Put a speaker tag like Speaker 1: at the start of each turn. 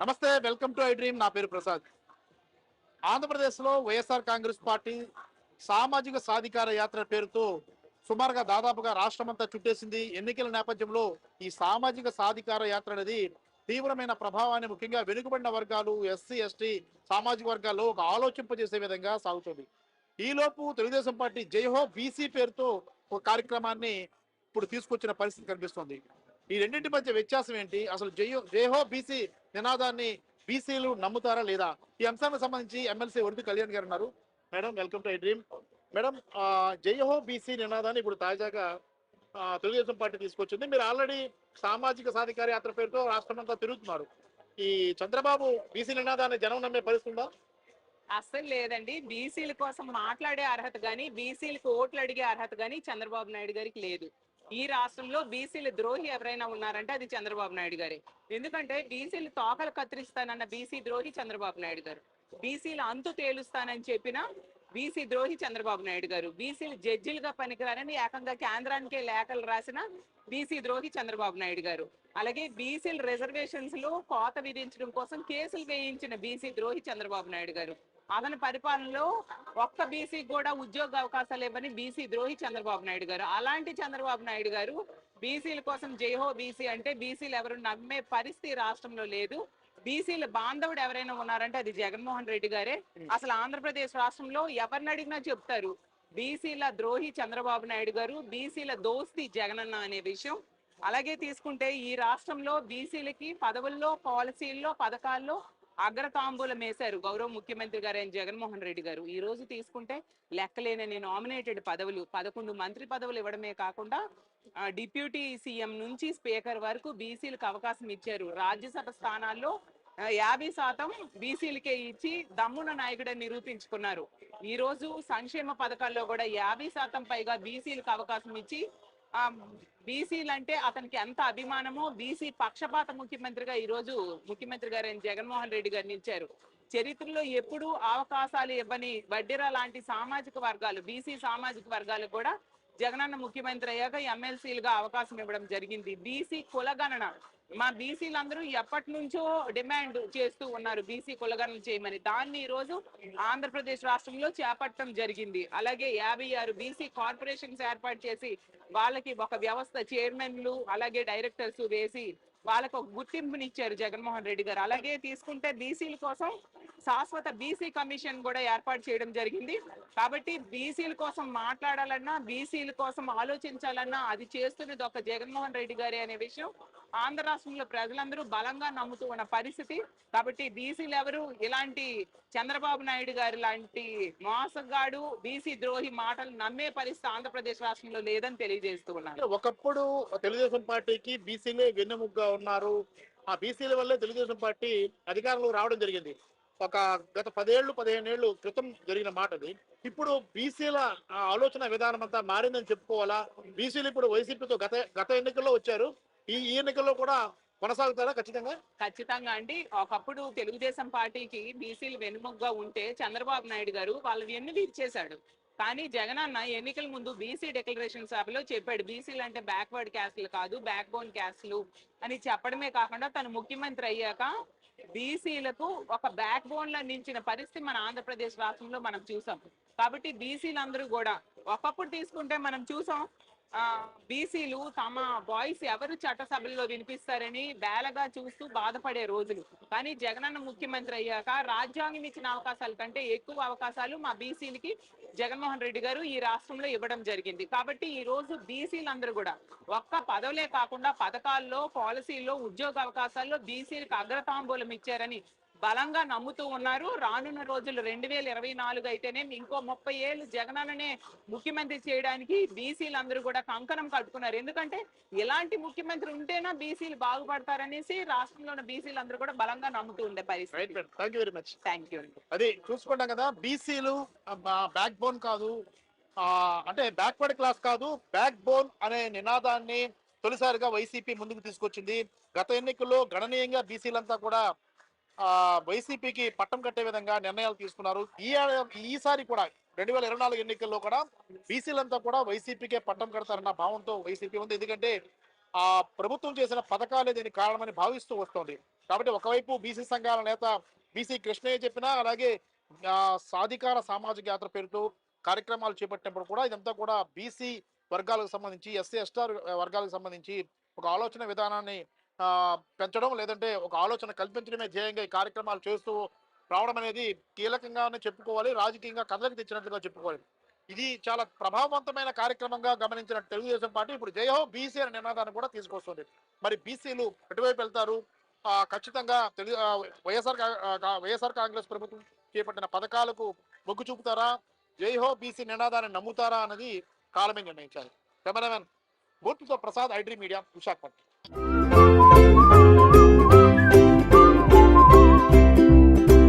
Speaker 1: నమస్తే welcome to I dream. నా పేరు ప్రసాద్. ఆంధ్రప్రదేశ్లో వైఎస్ఆర్ కాంగ్రెస్ పార్టీ సామాజిక సాధికార యాత్ర పేరుతో సుమారుగా దాదాపుగా రాష్ట్రమంతా చుట్టేసింది. ఎన్నికల నేపథ్యంలో ఈ సామాజిక సాధికార యాత్ర అనేది తీవ్రమైన ప్రభావాన్ని ముఖ్యంగా వెనుకబడిన వర్గాలు ఎస్సీ ఎస్టీ సామాజిక వర్గాల్లో ఒక ఆలోచింపజేసే విధంగా సాగుతుంది. ఈలోపు తెలుగుదేశం పార్టీ జైహో బీసీ పేరుతో ఒక కార్యక్రమాన్ని ఇప్పుడు తీసుకొచ్చిన పరిస్థితి కనిపిస్తుంది. ఈ రెండింటి మధ్య వ్యత్యాసం ఏంటి? అసలు జయో జయహో బీసీ నినాదాన్ని బీసీలు నమ్ముతారా లేదా? ఈ అంశానికి సంబంధించి ఎమ్మెల్సీ వరది కళ్యాణ్ గారు ఉన్నారు. Madam welcome to I dream. Madam Jai Ho BC నినాదాన్ని ఇప్పుడు తాజాగా తెలుగుదేశం పార్టీ తీసుకొచ్చింది. మీరు ఆల్రెడీ సామాజిక సాధికార యాత్ర పేరుతో రాష్ట్రమంతా తిరుగుతున్నారు. ఈ చంద్రబాబు బీసీ నినాదాన్ని జనం నమ్మే పరిస్థితి ఉందా?
Speaker 2: అస్సలు లేదండి. బీసీల కోసం మాట్లాడే అర్హత గాని బీసీలకు ఓట్లు అడిగే అర్హత గాని చంద్రబాబు నాయుడు గారికి లేదు. ఈ రాష్ట్రంలో బీసీల ద్రోహి ఎవరైనా ఉన్నారంటే అది చంద్రబాబు నాయుడు గారే. ఎందుకంటే బీసీలు తోకలు కత్తిరిస్తానన్న బీసీ ద్రోహి చంద్రబాబు నాయుడు గారు. బీసీలు అంతు తేలుస్తానని చెప్పిన బీసీ ద్రోహి చంద్రబాబు నాయుడు గారు. బీసీలు జడ్జిలుగా పనికిరారని ఏకంగా కేంద్రానికే లేఖలు రాసిన బీసీ ద్రోహి చంద్రబాబు నాయుడు గారు. అలాగే బీసీల రిజర్వేషన్స్లో కోత విధించడం కోసం కేసులు వేయించిన బీసీ ద్రోహి చంద్రబాబు నాయుడు గారు. అతని పరిపాలనలో ఒక్క బీసీ కూడా ఉద్యోగ అవకాశాలు ఇవ్వని బీసీ ద్రోహి చంద్రబాబు నాయుడు గారు. అలాంటి చంద్రబాబు నాయుడు గారు బీసీల కోసం జైహో బీసీ అంటే బీసీలు ఎవరు నమ్మే పరిస్థితి రాష్ట్రంలో లేదు. బీసీల బాంధవుడు ఎవరైనా ఉన్నారంటే అది జగన్మోహన్ రెడ్డి గారే. అసలు ఆంధ్రప్రదేశ్ రాష్ట్రంలో ఎవరిని అడిగినా చెప్తారు. బీసీల ద్రోహి చంద్రబాబు నాయుడు గారు బీసీల దోస్తి జగనన్న అనే విషయం. అలాగే తీసుకుంటే ఈ రాష్ట్రంలో బీసీలకి పదవుల్లో పాలసీల్లో పథకాల్లో అగ్రతాంబూలం వేశారు గౌరవ ముఖ్యమంత్రి గారు అయిన జగన్మోహన్ రెడ్డి గారు. ఈ రోజు తీసుకుంటే లెక్కలేనని నామినేటెడ్ పదవులు పదకొండు మంత్రి పదవులు ఇవ్వడమే కాకుండా డిప్యూటీ సీఎం నుంచి స్పీకర్ వరకు బీసీలకు అవకాశం ఇచ్చారు. రాజ్యసభ స్థానాల్లో యాభై శాతం బీసీలకే ఇచ్చి దమ్మున నాయకుడని నిరూపించుకున్నారు. ఈ రోజు సంక్షేమ పథకాల్లో కూడా యాభై శాతం పైగా బీసీలకు అవకాశం ఇచ్చి బీసీలు అంటే అతనికి ఎంత అభిమానమో బీసీ పక్షపాత ముఖ్యమంత్రిగా ఈ రోజు ముఖ్యమంత్రి గారైన జగన్మోహన్ రెడ్డి గారు నిలిచారు. చరిత్రలో ఎప్పుడూ అవకాశాలు ఇవ్వని వడ్డెర లాంటి సామాజిక వర్గాలు బీసీ సామాజిక వర్గాలు కూడా జగనన్న ముఖ్యమంత్రి అయ్యాక ఎమ్మెల్సీలుగా అవకాశం ఇవ్వడం జరిగింది. బీసీ కులగణన మా బీసీలందరూ ఎప్పటి నుంచో డిమాండ్ చేస్తూ ఉన్నారు బీసీ కులగణన చేయమని. దాన్ని ఈ రోజు ఆంధ్రప్రదేశ్ రాష్ట్రంలో చేపట్టడం జరిగింది. అలాగే యాభై ఆరు బీసీ కార్పొరేషన్స్ ఏర్పాటు చేసి వాళ్ళకి ఒక వ్యవస్థ చైర్మన్లు అలాగే డైరెక్టర్స్ వేసి వాళ్ళకు ఒక గుర్తింపునిచ్చారు జగన్మోహన్ రెడ్డి గారు. అలాగే తీసుకుంటే బీసీల కోసం శాశ్వత బీసీ కమిషన్ కూడా ఏర్పాటు చేయడం జరిగింది. కాబట్టి బీసీల కోసం మాట్లాడాలన్నా బీసీల కోసం ఆలోచించాలన్నా అది చేస్తున్నది ఒక జగన్మోహన్ రెడ్డి గారి అనే విషయం. ఆంధ్ర రాష్ట్రంలో ప్రజలందరూ బలంగా నమ్ముతూ ఉన్న పరిస్థితి. కాబట్టి బీసీలు ఎవరు? ఇలాంటి చంద్రబాబు నాయుడు గారు లాంటి మోసగాడు బీసీ ద్రోహి మాటలు నమ్మే పరిస్థితి ఆంధ్రప్రదేశ్ రాష్ట్రంలో లేదని తెలియజేస్తూ ఉన్నారు
Speaker 1: ఒకప్పుడు తెలుగుదేశం పార్టీకి బీసీలే వెన్నెముగ్గా ఉన్నారు. ఆ బీసీల వల్లే తెలుగుదేశం పార్టీ అధికారంలో రావడం జరిగింది. ఒక గత పదేళ్ళు పదిహేను ఏళ్ళు క్రితం జరిగిన మాట అది. ఇప్పుడు బీసీల ఆలోచన విధానం అంతా మారిందని చెప్పుకోవాలా? బీసీలు ఇప్పుడు వైసీపీతో గత గత ఎన్నికల్లో వచ్చారు. ఈ ఈ ఎన్నికల్లో కూడా కొనసాగుతారా ఖచ్చితంగా?
Speaker 2: ఖచ్చితంగా అండి. ఒకప్పుడు తెలుగుదేశం పార్టీకి బీసీలు వెనుముగ్గా ఉంటే చంద్రబాబు నాయుడు గారు వాళ్ళని ఎన్ని తీర్చేశాడు కానీ జగన్ అన్న ఎన్నికల ముందు బీసీ డిక్లరేషన్ సభలో చెప్పాడు బీసీలు అంటే బ్యాక్వర్డ్ క్యాస్ట్లు కాదు బ్యాక్ బోన్ క్యాస్ట్లు అని చెప్పడమే కాకుండా తను ముఖ్యమంత్రి అయ్యాక బీసీలకు ఒక బ్యాక్ బోన్లో నిలిచిన పరిస్థితి మన ఆంధ్రప్రదేశ్ రాష్ట్రంలో మనం చూసాం. కాబట్టి బీసీలందరూ కూడా ఒకప్పుడు తీసుకుంటే మనం చూసాం ఆ బీసీలు తమ వాయిస్ ఎవరు చట్టసభల్లో వినిపిస్తారని బేలగా చూస్తూ బాధపడే రోజులు. కానీ జగనన్న ముఖ్యమంత్రి అయ్యాక రాజ్యాంగం ఇచ్చిన అవకాశాల కంటే ఎక్కువ అవకాశాలు మా బీసీలకి జగన్మోహన్ రెడ్డి గారు ఈ రాష్ట్రంలో ఇవ్వడం జరిగింది. కాబట్టి ఈ రోజు బీసీలందరూ కూడా ఒక్క పదవులే కాకుండా పథకాల్లో పాలసీల్లో ఉద్యోగ అవకాశాల్లో బీసీలకు అగ్రతాంబూలం ఇచ్చారని బలంగా నమ్ముతూ ఉన్నారు. రానున్న రోజులు రెండు వేల ఇరవై నాలుగు అయితేనే ఇంకో ముప్పై ఏళ్ళు జగనన్ననే ముఖ్యమంత్రి చేయడానికి బీసీలందరూ కూడా కంకణం కట్టుకున్నారు. ఎందుకంటే ఇలాంటి ముఖ్యమంత్రి ఉంటేనా బీసీలు బాగుపడతారనేసి రాష్ట్రంలో ఉన్న బీసీలందరూ కూడా బలంగా నమ్ముతూ ఉండే పరిస్థితి.
Speaker 1: Right madam thank you very much
Speaker 2: thank you
Speaker 1: అది చూసుకుంటాం కదా బీసీలు బ్యాక్ బోన్ కాదు. అంటే బ్యాక్వర్డ్ క్లాస్ కాదు. బ్యాక్ బోన్ అనే నినాదాన్ని తొలిసారిగా వైసీపీ ముందుకు తీసుకొచ్చింది. గత ఎన్నికల్లో గణనీయంగా బీసీలంతా కూడా వైసీపీకి పట్టం కట్టే విధంగా నిర్ణయాలు తీసుకున్నారు. ఈ ఈసారి కూడా రెండు వేల ఇరవై నాలుగు ఎన్నికల్లో కూడా బీసీలంతా కూడా వైసీపీకే పట్టం కడతారన్న భావంతో వైసీపీ ఉంది. ఎందుకంటే ఆ ప్రభుత్వం చేసిన పథకాలే దీనికి కారణమని భావిస్తూ వస్తోంది. కాబట్టి ఒకవైపు బీసీ సంఘాల నేత బీసీ కృష్ణయ్య చెప్పినా అలాగే సాధికార సామాజిక యాత్ర పేరుతో కార్యక్రమాలు చేపట్టినప్పుడు కూడా ఇదంతా కూడా బీసీ వర్గాలకు సంబంధించి ఎస్సీ ఎస్టార్ వర్గాలకు సంబంధించి ఒక ఆలోచన విధానాన్ని పెంచడం లేదంటే ఒక ఆలోచన కల్పించడమే ధ్యేయంగా ఈ కార్యక్రమాలు చేస్తూ రావడం అనేది కీలకంగానే చెప్పుకోవాలి రాజకీయంగా కథలకు తెచ్చినట్లుగా చెప్పుకోవాలి. ఇది చాలా ప్రభావవంతమైన కార్యక్రమంగా గమనించిన తెలుగుదేశం పార్టీ ఇప్పుడు జయహో బీసీ అనే నినాదాన్ని కూడా తీసుకొస్తుంది. మరి బీసీలు ఎటువైపు వెళ్తారు? ఖచ్చితంగా తెలుగు వైఎస్ఆర్ వైఎస్ఆర్ కాంగ్రెస్ ప్రభుత్వం చేపట్టిన పథకాలకు మొగ్గు చూపుతారా? జైహో బీసీ నినాదాన్ని నమ్ముతారా అన్నది కాలమే నిర్ణయించాలి. Cameraman మూర్తితో Prasad iDream media Visakhapatnam. Música